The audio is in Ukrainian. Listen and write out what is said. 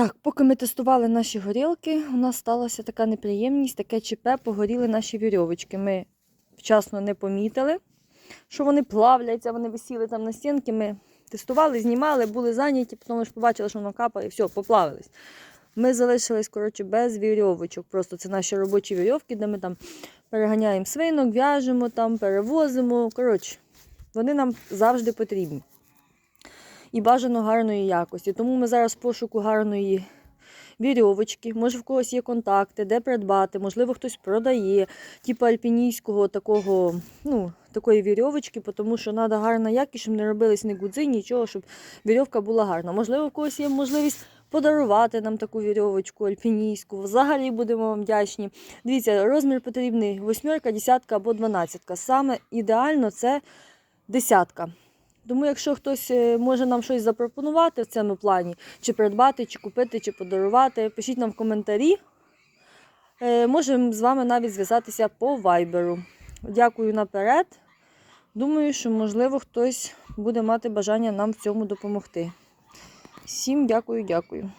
Так, поки ми тестували наші горілки, у нас сталася така неприємність, таке ЧП, погоріли наші вірьовочки. Ми вчасно не помітили, що вони плавляться, вони висіли там на стінки. Ми тестували, знімали, були зайняті, потім ж побачили, що воно капає, і все, поплавились. Ми залишились коротше, без вірьовочок. Просто це наші робочі вірьовки, де ми там переганяємо свинок, в'яжемо, там, перевозимо. Коротше, вони нам завжди потрібні. І бажано гарної якості. Тому ми зараз в пошуку гарної вірьовочки. Може, в когось є контакти, де придбати, можливо, хтось продає, типу альпінійського такого, ну, такої вірьовочки, тому що треба гарна якість, щоб не робились ні гудзи, нічого, щоб вірьовка була гарна. Можливо, в когось є можливість подарувати нам таку вірьовочку альпінійську. Взагалі будемо вам вдячні. Дивіться, розмір потрібний восьмерка, десятка або дванадцятка. Саме ідеально це десятка. Тому, якщо хтось е, може нам щось запропонувати в цьому плані, чи придбати, чи купити, чи подарувати, пишіть нам в коментарі. Е, Можемо з вами навіть зв'язатися по вайберу. Дякую наперед. Думаю, що, можливо, хтось буде мати бажання нам в цьому допомогти. Всім дякую, дякую.